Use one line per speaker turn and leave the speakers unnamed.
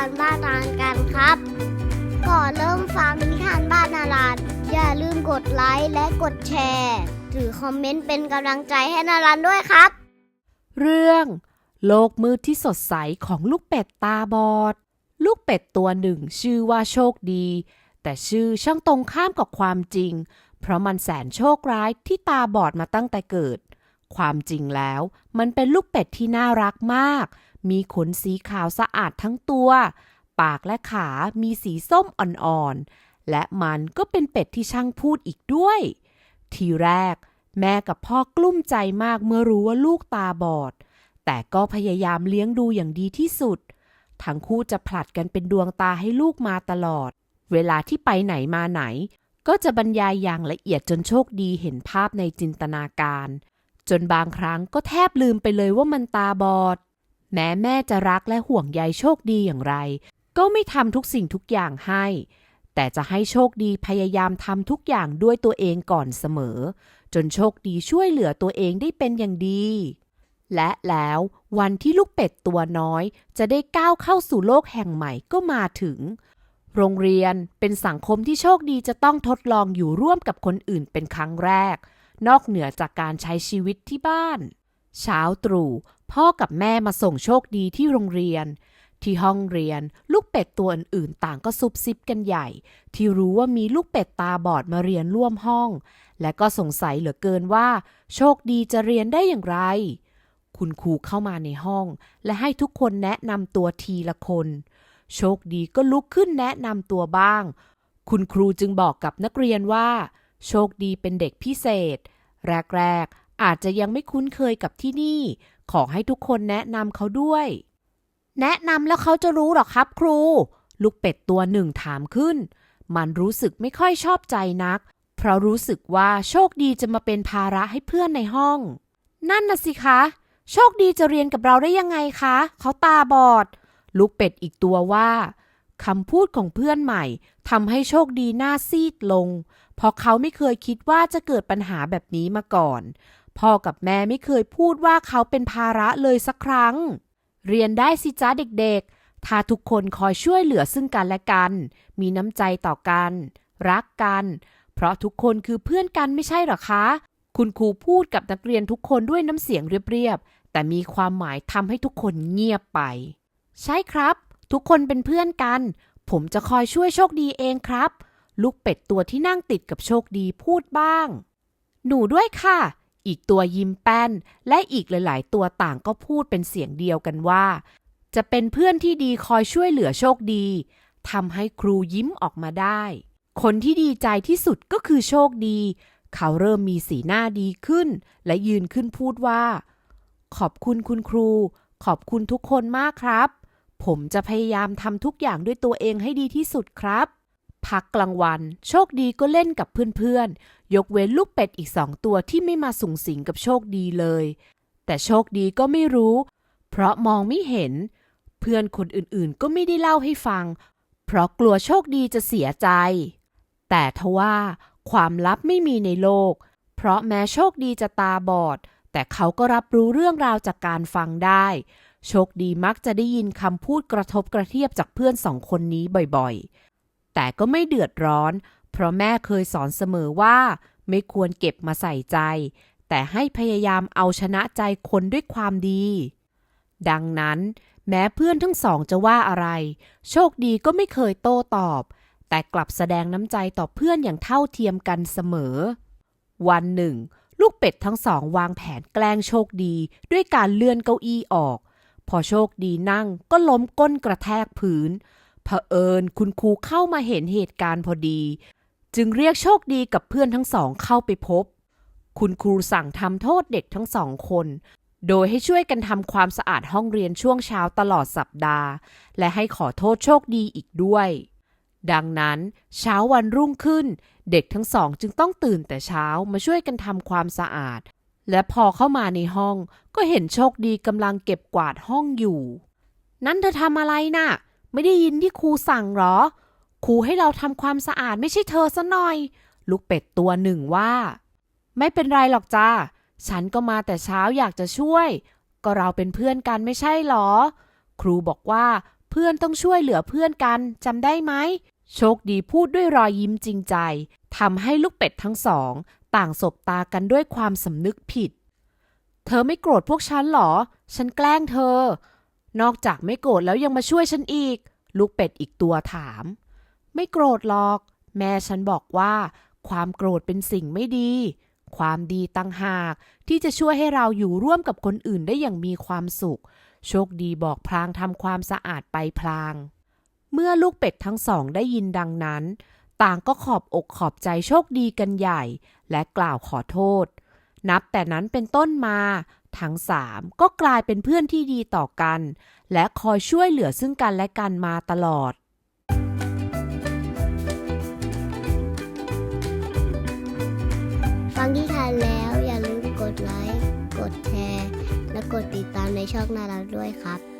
านบ้านนานกันครับ ก่อนเริ่มฟังนิทานบ้านนาลานอย่าลืมกดไลค์และกดแชร์หรือคอมเมนต์เป็นกำลังใจให้นาลานด้วยครับ
เรื่องโลกมืดที่สดใสของลูกเป็ดตาบอด ลูกเป็ดตัวหนึ่งชื่อว่าโชคดี แต่ชื่อช่างตรงข้ามกับความจริง เพราะมันแสนโชคร้ายที่ตาบอดมาตั้งแต่เกิด ความจริงแล้ว มันเป็นลูกเป็ดที่น่ารักมาก มีขนสีขาวสะอาดทั้งตัว ปากและขามีสีส้มอ่อนๆ และมันก็เป็นเป็ดที่ช่างพูดอีกด้วย ทีแรก แม่กับพ่อกลุ้มใจมากเมื่อรู้ว่าลูกตาบอด แต่ก็พยายามเลี้ยงดูอย่างดีที่สุด ทั้งคู่จะผลัดกันเป็นดวงตาให้ลูกมาตลอด เวลาที่ไปไหนมาไหน ก็จะบรรยายอย่างละเอียดจนโชคดีเห็นภาพในจินตนาการ จนบางครั้งก็แทบลืมไปเลยว่ามันตาบอด แม้แม่จะรักและห่วงใยโชคดีอย่างไร ก็ไม่ทำทุกสิ่งทุกอย่างให้ แต่จะให้โชคดีพยายามทำทุกอย่างด้วยตัวเองก่อนเสมอ จนโชคดีช่วยเหลือตัวเองได้เป็นอย่างดี และแล้ววันที่ลูกเป็ดตัวน้อย จะได้ก้าวเข้าสู่โลกแห่งใหม่ก็มาถึง โรงเรียนเป็นสังคมที่โชคดีจะต้องทดลองอยู่ร่วมกับคนอื่นเป็นครั้งแรก นอกเหนือจากการใช้ชีวิตที่บ้านเช้าตรู่ พ่อกับแม่มาส่งโชคดีที่โรงเรียน ที่ห้องเรียน ลูกเป็ดตัวอื่นๆ ต่างก็ซุบซิบกันใหญ่ ที่รู้ว่ามีลูกเป็ดตาบอดมาเรียนร่วมห้อง และก็สงสัยเหลือเกินว่า โชคดีจะเรียนได้อย่างไร คุณครูเข้ามาในห้อง และให้ทุกคนแนะนำตัวทีละคน โชคดีก็ลุกขึ้นแนะนำตัวบ้าง คุณครูจึงบอกกับนักเรียนว่า โชคดีเป็นเด็กพิเศษ แรกๆอาจจะยังไม่คุ้นเคยกับที่นี่ ขอให้ทุกคนแนะนำเขาด้วย แนะนำแล้วเขาจะรู้หรอครับครู ลูกเป็ดตัวหนึ่งถามขึ้น มันรู้สึกไม่ค่อยชอบใจนัก เพราะรู้สึกว่าโชคดีจะมาเป็นภาระให้เพื่อนในห้อง นั่นน่ะสิคะ โชคดีจะเรียนกับเราได้ยังไงคะ เขาตาบอด ลูกเป็ดอีกตัวว่าคำพูดของเพื่อนใหม่ทำให้โชคดีหน้าซีดลง เพราะเขาไม่เคยคิดว่าจะเกิดปัญหาแบบนี้มาก่อน พ่อกับแม่ไม่เคยพูดว่าเขาเป็นภาระเลยสักครั้ง เรียนได้สิจ้าเด็กๆ ถ้าทุกคนคอยช่วยเหลือซึ่งกันและกัน มีน้ำใจต่อกัน รักกัน เพราะทุกคนคือเพื่อนกันไม่ใช่หรอคะ คุณครูพูดกับนักเรียนทุกคนด้วยน้ำเสียงเรียบๆ แต่มีความหมายทำให้ทุกคนเงียบไป ใช่ครับ ทุกคนเป็นเพื่อนกัน ผมจะคอยช่วยโชคดีเองครับ ลูกเป็ดตัวที่นั่งติดกับโชคดีพูดบ้าง หนูด้วยค่ะ อีกตัวยิ้มแป้น และอีกหลาย ๆ ตัวต่างก็พูดเป็นเสียงเดียวกันว่า จะเป็นเพื่อนที่ดีคอยช่วยเหลือโชคดีทำให้ครูยิ้มออกมาได้ คนที่ดีใจที่สุดก็คือโชคดี เขาเริ่มมีสีหน้าดีขึ้น และยืนขึ้นพูดว่า ขอบคุณคุณครู ขอบคุณทุกคนมากครับ ผมจะพยายามทำทุกอย่างด้วยตัวเองให้ดีที่สุดครับ พักกลางวัน โชคดีก็เล่นกับเพื่อนๆ ยกเว้นลูกเป็ดอีกสองตัวที่ไม่มาสุงสิงกับโชคดีเลย แต่โชคดีก็ไม่รู้ เพราะมองไม่เห็น เพื่อนคนอื่นๆก็ไม่ได้เล่าให้ฟัง เพราะกลัวโชคดีจะเสียใจ แต่ทว่าความลับไม่มีในโลก เพราะแม้โชคดีจะตาบอด แต่เขาก็รับรู้เรื่องราวจากการฟังได้ โชคดีมักจะได้ยินคำพูดกระทบกระเทียบจากเพื่อนสองคนนี้บ่อยๆ แต่ก็ไม่เดือดร้อน เพราะแม่เคยสอนเสมอว่า ไม่ควรเก็บมาใส่ใจ แต่ให้พยายามเอาชนะใจคนด้วยความดี ดังนั้น แม้เพื่อนทั้งสองจะว่าอะไร โชคดีก็ไม่เคยโต้ตอบ แต่กลับแสดงน้ำใจต่อเพื่อนอย่างเท่าเทียมกันเสมอ วันหนึ่ง ลูกเป็ดทั้งสองวางแผนแกล้งโชคดีด้วยการเลื่อนเก้าอี้ออก พอโชคดีนั่งก็ล้มก้นกระแทกพื้น เผอิญคุณครูเข้ามาเห็นเหตุการณ์พอดี จึงเรียกโชคดีกับเพื่อนทั้งสองเข้าไปพบ คุณครูสั่งทำโทษเด็กทั้งสองคน โดยให้ช่วยกันทำความสะอาดห้องเรียนช่วงเช้าตลอดสัปดาห์ และให้ขอโทษโชคดีอีกด้วย ดังนั้น เช้าวันรุ่งขึ้น เด็กทั้งสองจึงต้องตื่นแต่เช้ามาช่วยกันทำความสะอาด และพอเข้ามาในห้อง ก็เห็นโชคดีกำลังเก็บกวาดห้องอยู่ นั่นเธอทำอะไรน่ะ ไม่ได้ยินที่ครูสั่งหรอ ครูให้เราทำความสะอาดไม่ใช่เธอซะหน่อย ลูกเป็ดตัวหนึ่งว่า ไม่เป็นไรหรอกจ้า ฉันก็มาแต่เช้าอยากจะช่วย ก็เราเป็นเพื่อนกันไม่ใช่หรอ ครูบอกว่าเพื่อนต้องช่วยเหลือเพื่อนกันจำได้ไหม โชคดีพูดด้วยรอยยิ้มจริงใจทำให้ลูกเป็ดทั้งสอง ต่างสบตากันด้วยความสำนึกผิด เธอไม่โกรธพวกฉันหรอ ฉันแกล้งเธอ นอกจากไม่โกรธแล้วยังมาช่วยฉันอีก ลูกเป็ดอีกตัวถาม ไม่โกรธหรอก แม่ฉันบอกว่า ความโกรธเป็นสิ่งไม่ดี ความดีตั้งหากที่จะช่วยให้เราอยู่ร่วมกับคนอื่นได้อย่างมีความสุข โชคดีบอกพลางทำความสะอาดไปพลาง เมื่อลูกเป็ดทั้งสองได้ยินดังนั้น ต่างก็ขอบอกขอบใจโชคดีกันใหญ่ และกล่าวขอโทษ นับแต่นั้นเป็นต้นมา ทั้งสามก็กลายเป็นเพื่อนที่ดีต่อกัน และคอยช่วยเหลือซึ่งกันและกันมาตลอด
ฟังที่ทานแล้วอย่าลืมกดไลค์ กดแชร์ และกดติดตามในช่องนารักด้วยครับ